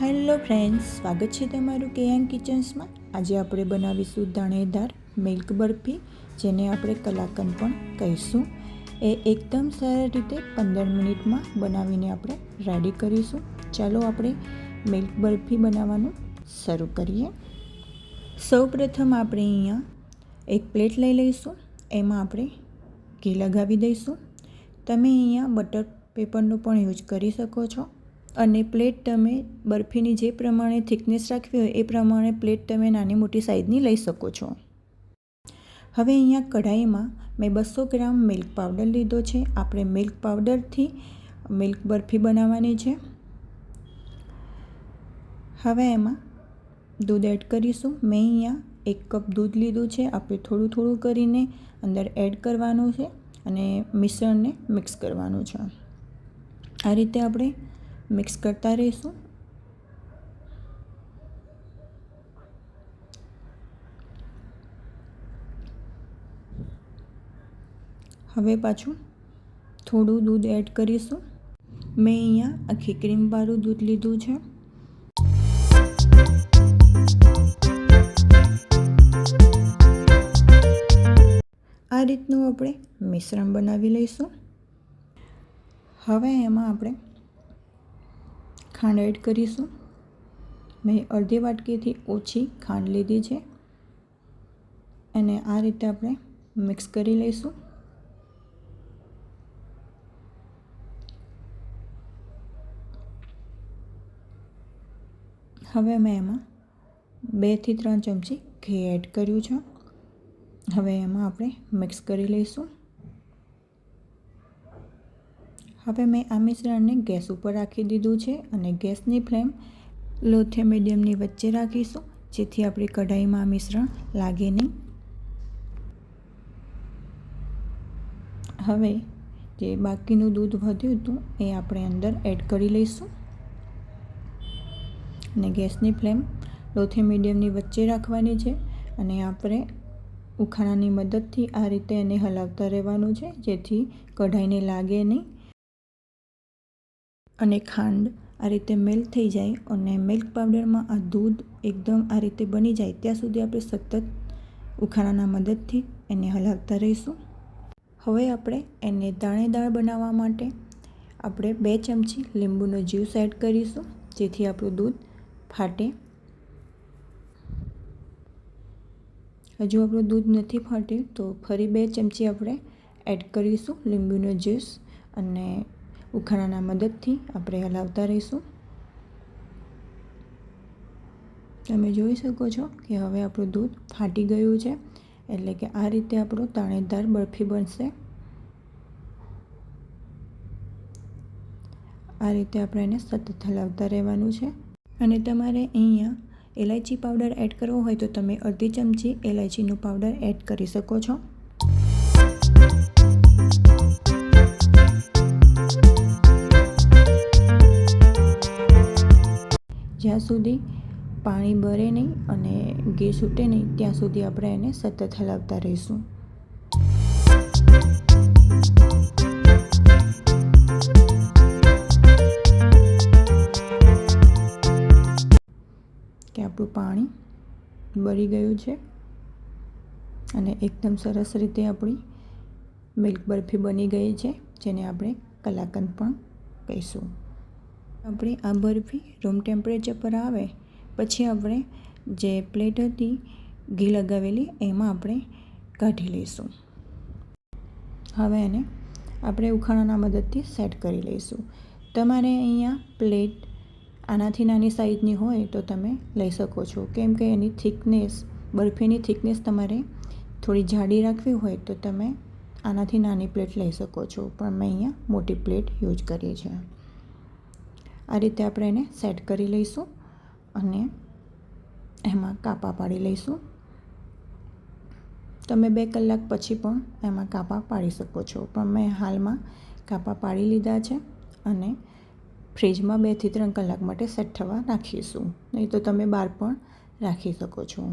Hello friends, સ્વાગત છે તમારું કેએન કિચન્સમાં. આજે આપણે બનાવીશું દાણેદાર મિલ્ક બરફી, જેને આપણે કલાકંદ પણ કહીશું. એ એકદમ સરળ રીતે પંદર મિનિટમાં બનાવીને આપણે રેડી કરીશું. ચાલો આપણે મિલ્ક બરફી બનાવવાનું શરૂ કરીએ. સૌપ્રથમ આપણે અહીંયા એક પ્લેટ લઈ લઈશું. એમાં આપણે ઘી લગાવી દઈશું. તમે અહીંયા બટર પેપરનો પણ યુઝ કરી શકો છો. અને પ્લેટ તમે બરફીની જે પ્રમાણે થિકનેસ રાખવી હોય એ પ્રમાણે પ્લેટ તમે નાની મોટી સાઇઝની લઈ શકો છો. હવે અહીંયા કઢાઈમાં મેં બસો ગ્રામ મિલ્ક પાવડર લીધો છે. આપણે મિલ્ક પાવડરથી મિલ્ક બરફી બનાવવાની છે. હવે એમાં દૂધ એડ કરીશું. મેં અહીંયા એક કપ દૂધ લીધું છે. આપણે થોડું થોડું કરીને અંદર એડ કરવાનું છે અને મિશ્રણને મિક્સ કરવાનું છે. આ રીતે આપણે મિક્સ કરતા રહીશું. હવે પાછું થોડું દૂધ એડ કરીશું. મેં અહીંયા આખી ક્રીમવાળું દૂધ લીધું છે. આ રીતનું આપણે મિશ્રણ બનાવી લઈશું. હવે એમાં આપણે ખાંડ એડ કરીશું. મેં અડધી વાટકીથી ઓછી ખાંડ લીધી છે. અને આ રીતે આપણે મિક્સ કરી લઈશું. હવે મેં એમાં બેથી ત્રણ ચમચી ઘી એડ કર્યું છે. હવે એમાં આપણે મિક્સ કરી લઈશું. હવે મેં આ મિશ્રણને ગેસ ઉપર રાખી દીધું છે અને ગેસની ફ્લેમ લોથે મીડિયમની વચ્ચે રાખીશું, જેથી આપણી કઢાઈમાં મિશ્રણ લાગે નહીં. હવે જે બાકીનું દૂધ વધ્યું હતું એ આપણે અંદર એડ કરી લઈશું. અને ગેસની ફ્લેમ લોથી મીડિયમની વચ્ચે રાખવાની છે અને આપણે ઉખાણાની મદદથી આ રીતે એને હલાવતા રહેવાનું છે, જેથી કઢાઈને લાગે નહીં. અને ખાંડ આ રીતે મેલ્ટ થઈ જાય અને મિલ્ક પાવડરમાં આ દૂધ એકદમ આ રીતે બની જાય. ત્યાં સુધી આપણે સતત ઉખાણાના મદદથી એને હલાવતા રહીશું. હવે આપણે એને દાણેદાર બનાવવા માટે આપણે બે ચમચી લીંબુનો જ્યુસ એડ કરીશું, જેથી આપણું દૂધ ફાટે. હજુ આપણું દૂધ નથી ફાટ્યું, તો ફરી બે ચમચી આપણે એડ કરીશું લીંબુનો જ્યુસ અને ઉખાણાના મદદથી આપણે હલાવતા રહીશું. તમે જોઈ શકો છો કે હવે આપણું દૂધ ફાટી ગયું છે, એટલે કે આ રીતે આપણું તાણેદાર બરફી બનશે. આ રીતે આપણે એને સતત હલાવતા રહેવાનું છે. અને તમારે અહીંયા એલાયચી પાવડર એડ કરવો હોય તો તમે અડધી ચમચી એલાયચીનો પાવડર એડ કરી શકો છો. જ્યાં સુધી પાણી બરે નહીં અને ઘી છૂટે નહીં, ત્યાં સુધી આપણે એને સતત હલાવતા રહીશું. કે આપણું પાણી બળી ગયું છે અને એકદમ સરસ રીતે આપણી મિલ્ક બરફી બની ગઈ છે, જેને આપણે કલાકંદ પણ કહીશું. આપણે આ બરફી રૂમ ટેમ્પરેચર પર આવે, પછી આપણે જે પ્લેટ હતી ઘી લગાવેલી એમાં આપણે કાઢી લઈશું. હવે એને આપણે ઉખાણાના મદદથી સેટ કરી લઈશું. તમારે અહીંયા પ્લેટ આનાથી નાની સાઈઝની હોય તો તમે લઈ શકો છો. કેમ કે એની થિકનેસ બરફીની થિકનેસ તમારે થોડી જાડી રાખવી હોય તો તમે આનાથી નાની પ્લેટ લઈ શકો છો. પણ મેં અહીંયા મોટી પ્લેટ યુઝ કરી છે. આ રીતે આપણે એને સેટ કરી લઈશું અને એમાં કાપા પાડી લઈશું. તમે બે કલાક પછી પણ એમાં કાપા પાડી શકો છો. પણ મેં હાલમાં કાપા પાડી લીધા છે અને ફ્રીજમાં બેથી ત્રણ કલાક માટે સેટ થવા રાખીશું. નહીં તો તમે બહાર પણ રાખી શકો છો.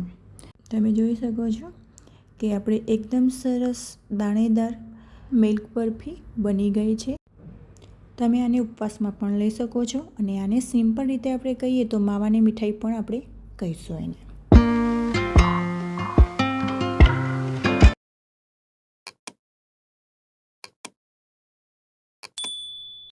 તમે જોઈ શકો છો કે આપણે એકદમ સરસ દાણેદાર મિલ્ક બરફી બની ગઈ છે. તમે આને ઉપવાસમાં પણ લઈ શકો છો અને આને સિમ્પલ રીતે આપણે કહીએ તો માવાની મીઠાઈ પણ આપણે કહીશું એને.